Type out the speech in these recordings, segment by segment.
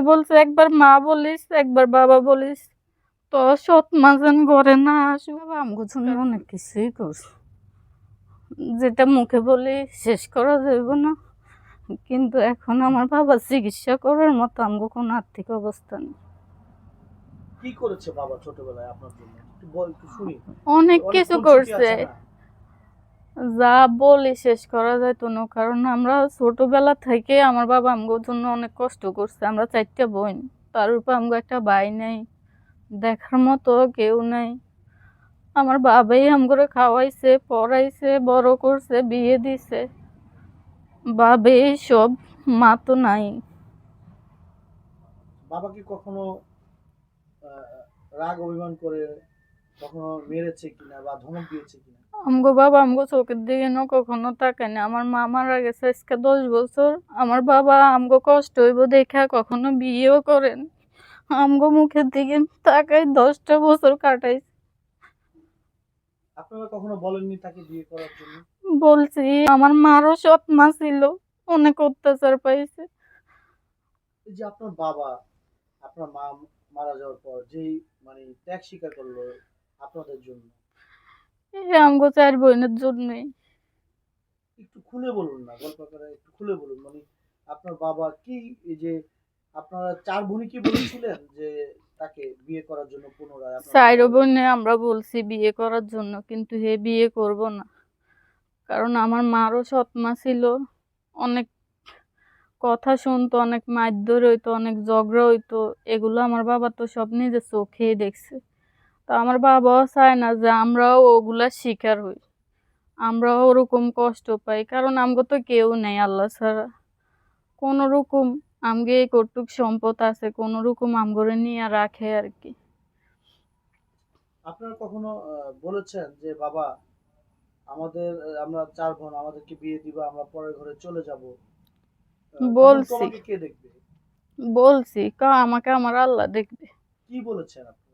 বলছে একবার মা বলিস একবার বাবা বলিস। তো সৎ মাঝান ঘরে না আসু বাবা আমগো জন্য অনেক কিছুই করছে। যেটা মুখে বলি শেষ করা যাইব না। কিন্তু এখন আমার বাবা চিকিৎসা করার মতো আমগো কোনো আর্থিক অবস্থা নেই। কি করেছে বাবা ছোটবেলায় আপনার জন্য? একটু শুনি। অনেক কিছু করছে? যা বলি শেষ করা যায় তো কারণ আমরা ছোটবেলা থেকে আমার বাবা আমগোর জন্য অনেক কষ্ট করছে। আমরা চারটা বোন, তার উপর আমগো একটা ভাই নেই, দেখার মতো কেউ নাই। আমার বাবাই আমগরে খাওয়াইছে, পড়াইছে, বড় করছে, বিয়ে দিছে। বাবে সব মা তো নাই। বাবা কি কখনো রাগ অভিমান করে কখনো মেরেছে কিনা বা ধমক দিয়েছে কিনা? আমগো বাবা আমগো চোখের দিকে না কখনো তাকায় না আমার মা মারা গেছে আজকে দশ বছর। আমার বাবা আমগো কষ্ট হইব দেখা কখনো বিয়েও করেন। আমগো মুখের দিকে তাকাই দশটা বছর কাটাইছে। আপনারা কখনো বলেননি তাকে বিয়ে করার জন্য? বলছি আমার মারও সৎ মা ছিল অনেক অত্যাচার পাইছে। যে আপনার বাবা আপনার মা মারা যাওয়ার পর যেই মানে ত্যাগ স্বীকার করল আপনাদের জন্য আমগো চার বোনের একটু খুলে বলুন না গল্প করে একটু খুলে বলুন। মানে আপনার বাবা কি এই যে আপনারা চার বোনই কি বলেছিলেন যে তাকে বিয়ে করার জন্য পুনরায় চার বোনে আমরা বলছি বিয়ে করার জন্য কিন্তু হে বিয়ে করব না। কারণ আমার মারও সৎমা ছিল অনেক কথা শুনতো অনেক মারধর হইতো অনেক ঝগড়া হইতো এগুলো আমার বাবা তো সব নিজের চোখেই দেখছে। তো আমার বাবাও চায় না যে আমরাও ওগুলা শিকার হই। আমরাও ওরকম কষ্ট পাই কারণ আমগো তো কেউ নেই আল্লাহ ছাড়া। কোনো রকম আমগে এই কটুক সম্পদ আছে কোনো রকম আমগরে নিয়ে রাখে আর কি আপনারা কখনো বলেছেন যে বাবা আমাদের আমরা চার বোন আমাদেরকে বিয়ে দিবা আমরা পরের ঘরে চলে যাব? বলছি। কে দেখবে? বলছি কা আমাকে আমার আল্লাহ দেখবে। কি বলেছেন আপনারা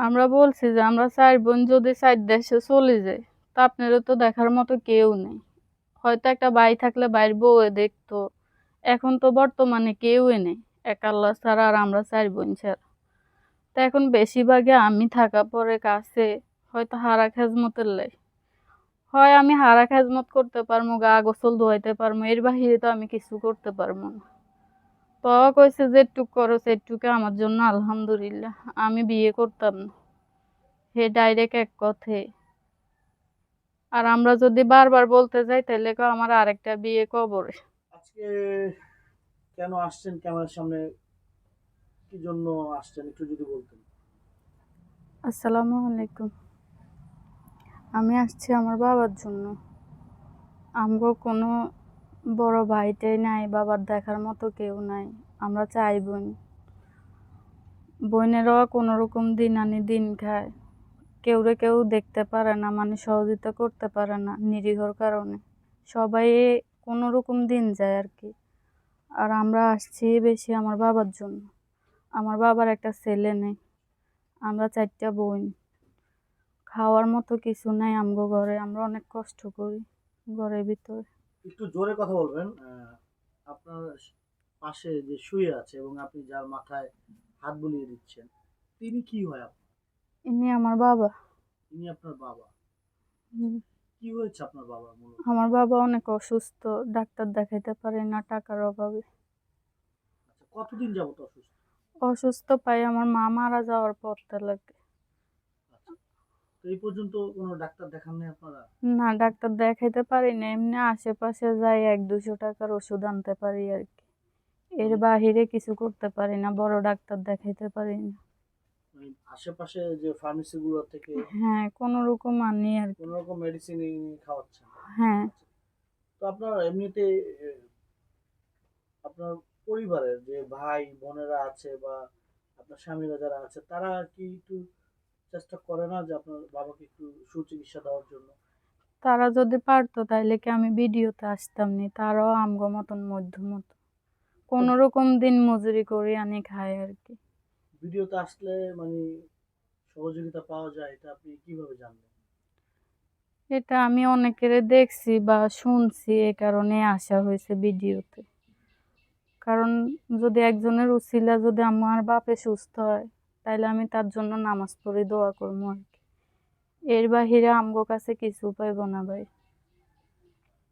আমরা বলছি যে আমরা চার বোন যদি চার দেশে চলে যাই, তা আপনারও তো দেখার মতো কেউ নেই। হয়তো একটা বাই থাকলে বাইর বউ দেখতো, এখন তো বর্তমানে কেউই নেই, এক আল্লাহ ছাড়া আর আমরা চার বোন ছাড়া। তা এখন বেশিরভাগে আমি থাকা পরে কাছে হয়তো হারা খেজমতের লাই। হয় আমি হারা খেজমত করতে পারব গা গোসল ধোয়াইতে পারব এর বাহিরে তো আমি কিছু করতে পারব না। তো কইছে যে একটু করো সেটুকু আমার জন্য আলহামদুলিল্লাহ। আমি বিয়ে করতাম না। হে ডাইরেক্ট এক কথে আর আমরা যদি বারবার বলতে যাই তাহলে কো আমার আরেকটা বিয়ে কবরে। আজকে কেন আসছেন ক্যামেরার সামনে? কি জন্য আসছেন? একটু যদি বলতেন। আসসালামু আলাইকুম। আমি আসছি আমার বাবার জন্য। আমগো কোনো বড় ভাইটাই নাই, বাবার দেখার মতো কেউ নাই। আমরা চাই বোন। বোনেরাও কোনো রকম দিন আনি দিন খায়। কেউ রে কেউ দেখতে পারে না মানে সহযোগিতা করতে পারে না নিরীহর কারণে। সবাই কোনো রকম দিন যায় আর কি। আর আমরা আসছি বেশি আমার বাবার জন্য। আমার বাবার একটা ছেলে নেই। আমরা চারটা বোন। খাওয়ার মতো কিছু নাই আমগো ঘরে। আমরা অনেক কষ্ট করি ঘরের ভিতরে। একটু জোরে কথা বলবেন আপনার পাশে যে শুয়ে আছে এবং আপনি যার মাথায় হাত বুলিয়ে দিচ্ছেন তিনি কি হয় আপনার? ইনি আমার বাবা। ইনি আপনার বাবা। কি হয়েছে আপনার বাবার মূলত? আমার বাবা অনেক অসুস্থ ডাক্তার দেখাইতে পারে না টাকার অভাবে। আচ্ছা কতদিন যাবত অসুস্থ? অসুস্থ পাই আমার মা মারা যাওয়ার পর থেকে এই পর্যন্ত কোনো ডাক্তার দেখান নাই আপনারা? না ডাক্তার দেখাইতে পারি না এমনি আশেপাশে যাই এক দুশো টাকার ওষুধ আনতে পারি আর কি। এর বাহিরে কিছু করতে পারি না বড় ডাক্তার দেখাইতে পারি না। মানে আশেপাশে যে ফার্মেসি গুলো থেকে হ্যাঁ কোনো রকম আনি আর কোনো রকম মেডিসিন খাওয়াচ্ছেন? হ্যাঁ। তো আপনার এমনিতে আপনার পরিবারের যে ভাই বোনেরা আছে বা আপনার স্বামীরা যারা আছে তারা কি একটু চেষ্টা করে না যে আপনার বাবাকে একটু সুচিকিৎসা দেওয়ার জন্য। তারা যদি পারতো তাইলে কি আমি ভিডিওতে আসতাম নি? তারাও আমগো মতন মধ্যমত। কোনো রকম দিন মজুরি করি আনি খায় আর কি। ভিডিওতে আসলে মানে সহযোগিতা পাওয়া যায় এটা আপনি কীভাবে জানলেন? এটা আমি অনেকের দেখছি বা শুনছি এ কারণে আসা হয়েছে ভিডিওতে। কারণ যদি একজনের উছিলা যদি আমার বাপে সুস্থ হয় তাইলে আমি তার জন্য নামাজ পড়ে দোয়া করব আর কি। এর বাহিরে আমগো কাছে কিছু পাইব না ভাই।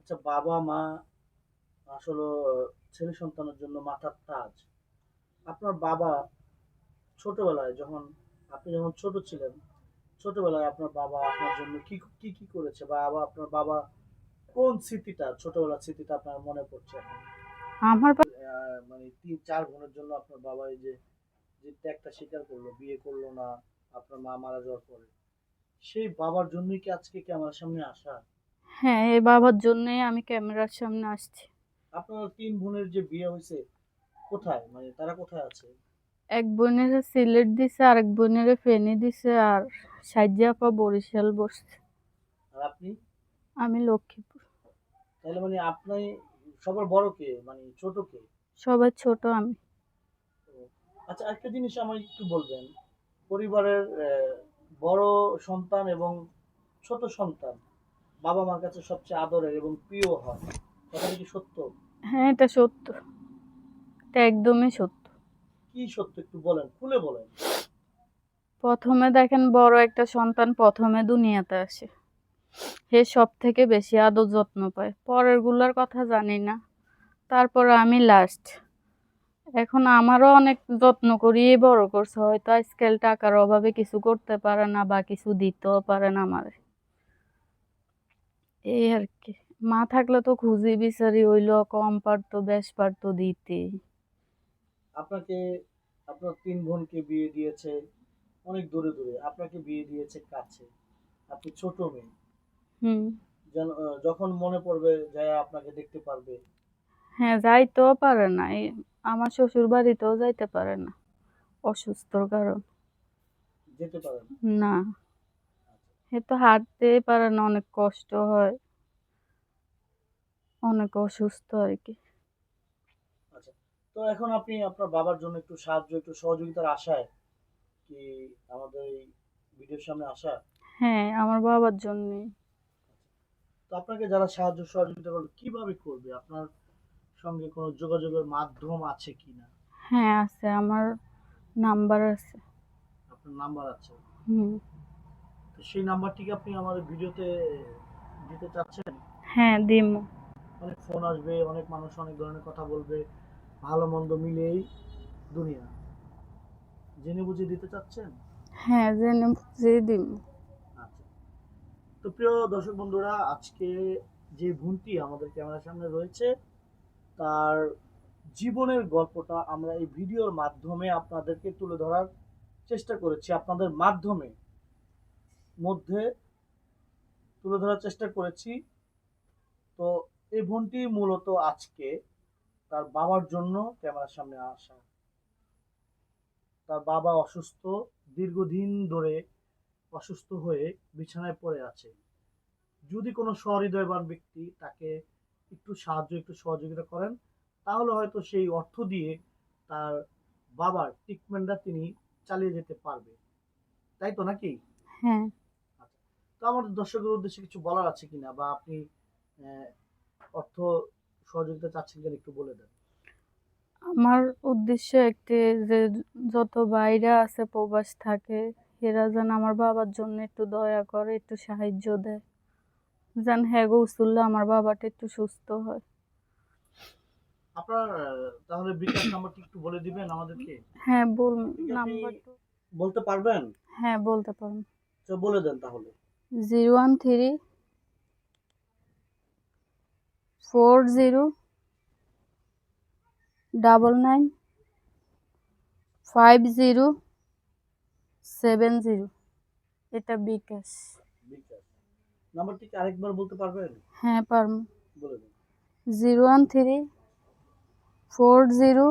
আচ্ছা বাবা মা আসলে ছেলে সন্তানের জন্য মাথার তাজ। আপনার বাবা ছোটবেলায় যখন আপনি যখন ছোট ছিলেন ছোটবেলায় আপনার বাবা আপনার জন্য কি কি কি করেছে? বা আবার আপনার বাবা কোন স্মৃতিটা ছোটবেলার স্মৃতিটা আপনার মনে পড়ছে এখন? আমার মানে তিন চার বোনের জন্য আপনার বাবা এই যে যে ত্যাগটা স্বীকার করল বিয়ে করল না আপনার মা মারা যাওয়ার পরে। সেই বাবার জন্যই কি আজকে ক্যামেরার সামনে আসা? হ্যাঁ এই বাবার জন্যই আমি ক্যামেরার সামনে আসছি। আপনার তিন বোনের যে বিয়ে হয়েছে কোথায়? মানে তারা কোথায় আছে? এক বোনের সিলেট দিছে আর এক বোনের ফেনি দিছে আর সাজ্জা আপা বরিশাল বসছে। আর আপনি? আমি লক্ষ্মীপুর। তাহলে মানে আপনি সবার বড় কে? মানে ছোট কে? সবার ছোট আমি। আচ্ছা একটা জিনিস আমার একটু বলবেন। পরিবারের বড় সন্তান এবং ছোট সন্তান বাবা মার কাছে সবচেয়ে আদরের এবং প্রিয় হয় কথাটা কি সত্য? হ্যাঁ এটা সত্য। এটা একদমই সত্য। কি সত্য একটু বলেন খুলে বলেন। প্রথমে দেখেন বড় একটা সন্তান প্রথমে দুনিয়াতে আসে। সে সব থেকে বেশি আদর যত্ন পায়। পরেরগুলার কথা জানি না। তারপর আমি লাস্ট এখন আমারও অনেক যত্ন করি বড় করছে হয়তো আজকাল টাকার অভাবে কিছু করতে পারে না বা কিছু দিতেও পারে না আমার। এই আর কি মা থাকলে তো খুঁজি বিচারি হইল কম পারতো বেশ পারতো দিতে। আপনাকে আপনার তিন বোনকে বিয়ে দিয়েছে অনেক দূরে দূরে আপনাকে বিয়ে দিয়েছে কাছে। আপনি ছোট মেয়ে। হুম। যখন মনে পড়বে যায় আপনাকে দেখতে পারবে। হ্যাঁ যাইতেও পারে না আমার শ্বশুর বাড়িতেও যাইতে পারে না। অসুস্থর কারণ। যেতে না। এ তো হাঁটতেই পারে না অনেক কষ্ট হয়। অনেক অসুস্থ আর কি। আচ্ছা তো এখন আপনি আপনার বাবার জন্য একটু সাহায্য একটু সহযোগিতার আশায় কি আমাদের এই ভিডিওর সামনে আসা? হ্যাঁ আমার বাবার জন্যই। তো আপনাকে যারা সাহায্য সহযোগিতা করবে কীভাবে করবে? আপনার সঙ্গে কোনো যোগাযোগের মাধ্যম আছে কিনা? হ্যাঁ আছে। আমার নাম্বার আছে। আপনার নাম্বার আছে? হুম। তো সেই নাম্বারটি কি আপনি আমাদের ভিডিওতে দিতে চাচ্ছেন? হ্যাঁ দিমু। অনেক ফোন আসবে অনেক মানুষ অনেক ধরনের কথা বলবে ভালো মন্দ মিলেই দুনিয়া। জেনে বুঝে দিতে চাচ্ছেন? হ্যাঁ জেনে বুঝিয়ে দিমু। আচ্ছা। তো প্রিয় দর্শক বন্ধুরা আজকে যে বোনটি আমাদের ক্যামেরার সামনে রয়েছে তার জীবনের গল্পটা আমরা এই ভিডিওর মাধ্যমে আপনাদেরকে তুলে ধরার চেষ্টা করেছি। আপনাদের মাধ্যমে মধ্যে তুলে ধরার চেষ্টা করেছি। তো এই বোনটি মূলত আজকে তার বাবার জন্য ক্যামেরার সামনে আসা। তার বাবা অসুস্থ, দীর্ঘদিন ধরে অসুস্থ হয়ে বিছানায় পড়ে আছে। যদি কোনো সহৃদয়বান ব্যক্তি তাকে একটু সাহায্য একটু সহযোগিতা করেন তাহলে হয়তো সেই অর্থ দিয়ে তার বাবার ট্রিটমেন্টটা তিনি চালিয়ে যেতে পারবে। তাই তো নাকি? হ্যাঁ। তো আমাদের দর্শকের উদ্দেশ্যে কিছু বলার আছে কিনা বা আপনি অর্থ সহযোগিতা চাচ্ছেন কিনা একটু বলে দেন। আমার উদ্দেশ্য একটি যে যত বাইরে আছে প্রবাস থাকে এরা যেন আমার বাবার জন্য একটু দয়া করে একটু সাহায্য দেয়। যেন হ্যাঁ গৌসুল্লাহ আমার বাবাটা একটু সুস্থ হয়। আপনার তাহলে বিকাশ নাম্বারটি একটু বলে দিবেন আমাদেরকে? হ্যাঁ বলুন ঠিক নাম্বার বলতে পারবেন? হ্যাঁ বলতে পারেন তো বলে দেন তাহলে। Zero one three four zero double nine five zero seven zero. এটা বিকাশ। বিকাশ। নাম্বারটি কি আরেকবার বলতে পারবেন? হ্যাঁ পারম বলে দেন। Zero one three four zero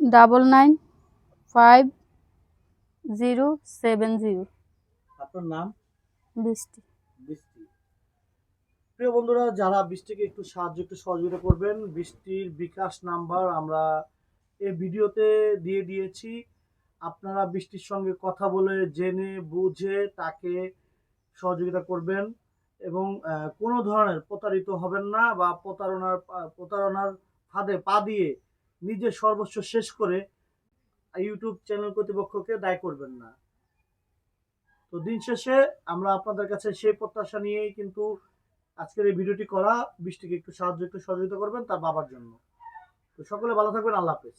double nine five zero seven zero. আপনার নাম? বৃষ্টি। বৃষ্টি। প্রিয় বন্ধুরা যারা বৃষ্টিকে একটু সাহায্য একটু সহযোগিতা করবেন বৃষ্টির বিকাশ নাম্বার আমরা এই ভিডিওতে দিয়ে দিয়েছি। আপনারা বৃষ্টির সঙ্গে কথা বলে জেনে বুঝে তাকে সহযোগিতা করবেন এবং কোনো ধরনের প্রতারিত হবেন না বা প্রতারণার প্রতারণার ফাঁদে পা দিয়ে নিজের সর্বস্ব শেষ করে ইউটিউব চ্যানেল কর্তৃপক্ষকে দায় করবেন না। তো দিন শেষে আমরা আপনাদের কাছে সেই প্রত্যাশা নিয়েই কিন্তু আজকের এই ভিডিওটি করা, বৃষ্টিকে একটু সাহায্য, একটু সহযোগিতা করবেন তার বাবার জন্য। তো সকলে ভালো থাকবেন, আল্লাহ হাফেজ।